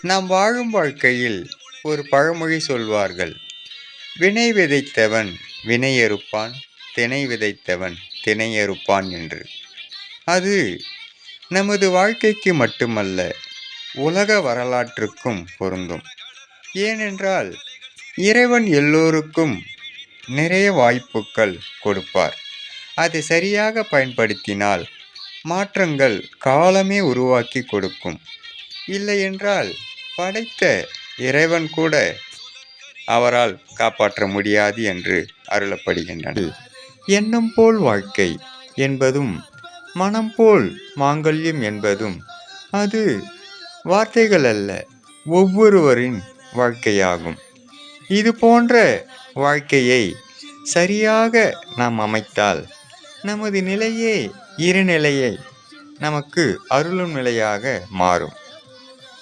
நாம் வாழும் வாழ்க்கையில் ஒரு பழமொழி சொல்வார்கள். வினை விதைத்தவன் வினையறுப்பான் திணை விதைத்தவன் திணையறுப்பான் என்று. அது நமது வாழ்க்கைக்கு மட்டுமல்ல உலக வரலாற்றுக்கும் பொருந்தும். ஏனென்றால் இறைவன் எல்லோருக்கும் நிறைய வாய்ப்புகள் கொடுப்பார். அதை சரியாக பயன்படுத்தினால் மாற்றங்கள் காலமே உருவாக்கி கொடுக்கும். இல்லையென்றால் படைத்த இறைவன் கூட அவரால் காப்பாற்ற முடியாது என்று அருளப்படுகின்றன. எண்ணம் போல் வாழ்க்கை என்பதும் மனம் போல் மாங்கல்யம் என்பதும் அது வார்த்தைகள் அல்ல ஒவ்வொருவரின் வாழ்க்கையாகும். இது போன்ற வாழ்க்கையை சரியாக நாம் அமைத்தால் நமது நிலையே இருநிலையை நமக்கு அருளும் நிலையாக மாறும்.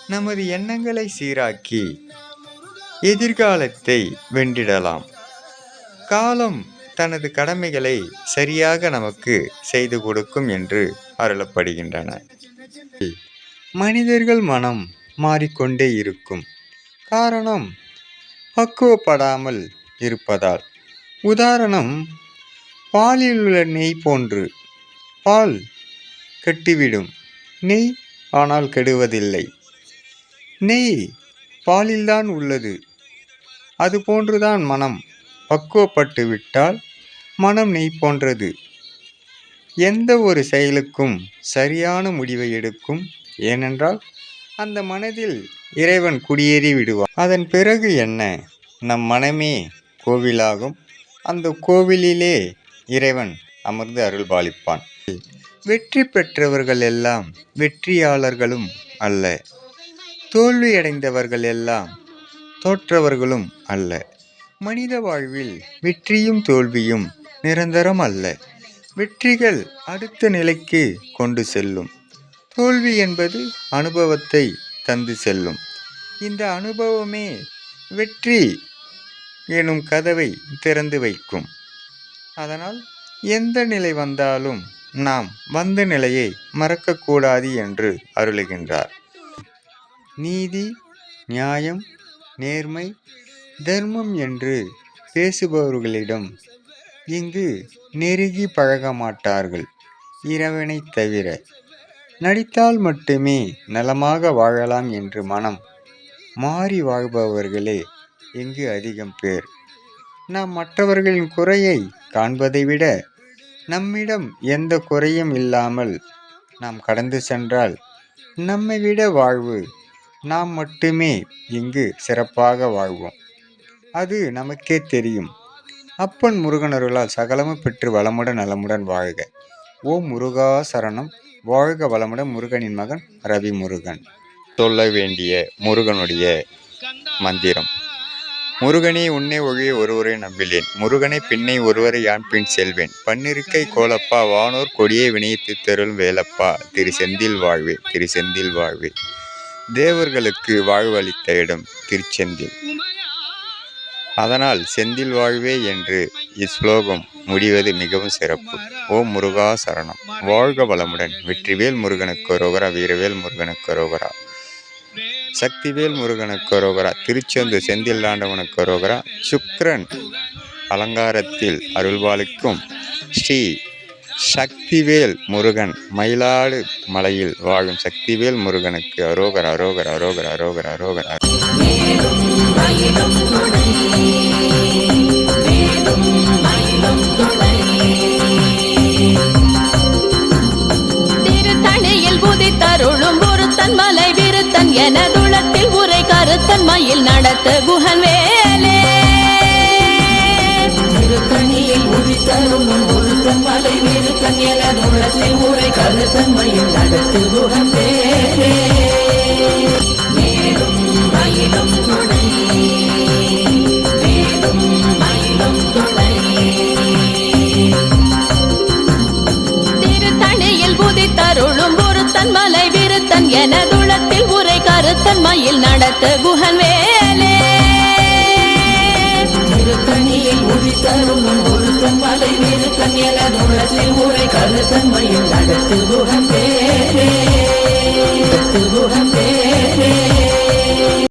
நமது எண்ணங்களை சீராக்கி எதிர்காலத்தை வென்றிடலாம். காலம் தனது கடமைகளை சரியாக நமக்கு செய்து கொடுக்கும் என்று அருளப்படுகின்றன. மனிதர்கள் மனம் மாறிக்கொண்டே இருக்கும். காரணம் பக்குவப்படாமல் இருப்பதால். உதாரணம் பாலில் உள்ள நெய் போன்று. பால் கெட்டுவிடும். நெய் ஆனால் கெடுவதில்லை. நெய் பாலில்தான் உள்ளது. அது போன்றுதான் மனம் பக்குவப்பட்டு விட்டால் மனம் நெய் போன்றது. எந்த ஒரு செயலுக்கும் சரியான முடிவை எடுக்கும். ஏனென்றால் அந்த மனதில் இறைவன் குடியேறி விடுவான். அதன் பிறகு என்ன? நம் மனமே கோவிலாகும். அந்த கோவிலிலே இறைவன் அமர்ந்து அருள்பாலிப்பான். வெற்றி பெற்றவர்கள் எல்லாம் வெற்றியாளர்களும் அல்ல. தோல்வியடைந்தவர்கள் எல்லாம் தோற்றவர்களும் அல்ல. மனித வாழ்வில் வெற்றியும் தோல்வியும் நிரந்தரம் அல்ல. வெற்றிகள் அடுத்த நிலைக்கு கொண்டு செல்லும். தோல்வி என்பது அனுபவத்தை தந்து செல்லும். இந்த அனுபவமே வெற்றி எனும் கதவை திறந்து வைக்கும். அதனால் எந்த நிலை வந்தாலும் நாம் வந்த நிலையை மறக்கக்கூடாது என்று அருளுகின்றார். நீதி நியாயம் நேர்மை தர்மம் என்று பேசுபவர்களிடம் இங்கு நெருங்கி பழக மாட்டார்கள் இறைவனைத் தவிர நடித்தால் மட்டுமே நலமாக வாழலாம் என்று மனம் மாறி வாழ்பவர்களே இங்கு அதிகம் பேர். நாம் மற்றவர்களின் குறையை காண்பதை விட நம்மிடம் எந்த குறையும் இல்லாமல் நாம் கடந்து சென்றால் நம்மை விட வாழ்வு நாம் மட்டுமே இங்கு சிறப்பாக வாழ்வோம். அது நமக்கே தெரியும். அப்பன் முருகனருளால் சகலமும் பெற்று வளமுடன் நலமுடன் வாழ்க. ஓ முருகா சரணம். வாழ்க வளமுடன் முருகனின் மகன் ரவி முருகன் சொல்ல வேண்டிய முருகனுடைய மந்திரம். முருகனே உன்னை ஒழிய ஒருவரை நம்பிலேன். முருகனை பின்னை ஒருவரை யான் பின் செல்வேன். பன்னிருக்கை கோலப்பா வானோர் கொடியை வினைத்து தருள் வேலப்பா. திரு செந்தில் வாழ்வே திரு செந்தில் வாழ்வே. தேவர்களுக்கு வாழ்வளித்த இடம் திருச்செந்தில். அதனால் செந்தில் வாழ்வே என்று இஸ்லோகம் முடிவது மிகவும் சிறப்பு. ஓம் முருகா சரணம். வாழ்க வளமுடன். வெற்றிவேல் முருகனுக்கு ரோகரா வீரவேல் முருகனுக்கு ரோகரா. சக்திவேல் முருகனுக்கு ரோகரா திருச்செந்து செந்தில் ஆண்டவனுக்கு ரோகரா சுக்ரன் அலங்காரத்தில் அருள்வாளுக்கும் ஸ்ரீ சக்திவேல் முருகன் மயிலாடு மலையில் வாழும் சக்திவேல் முருகனுக்கு அரோகர் அரோகர் அரோகர் அரோகர் அரோகர். எனதுளத்தில் உரை கருத்தன் மயில் நடத்த குகன் வேலே திருத்தணியில் உதித்தரும் ஒருத்தன் மலை விருத்தன் என தூரத்தில் ஊரை கருத்தன்மையில் நடத்து குகன் பேரே மேலும் மயிலும் துணை மேலும் மயிலும் துணை. திருத்தணியில் குதித்தருளும் ஒருத்தன் மலை விருத்தன் எனதுளத்தில் உரை மயில் நடத்த குகன் வேலே திருத்தணியில் உதித்தரும் ஒரு ஒருத்தன் மலை விருத்தன் என தூரத்தில் தூளத்தில் கருத்தன் மயில் நடத்து குகன் வேலே நடத்து குகன் பேரே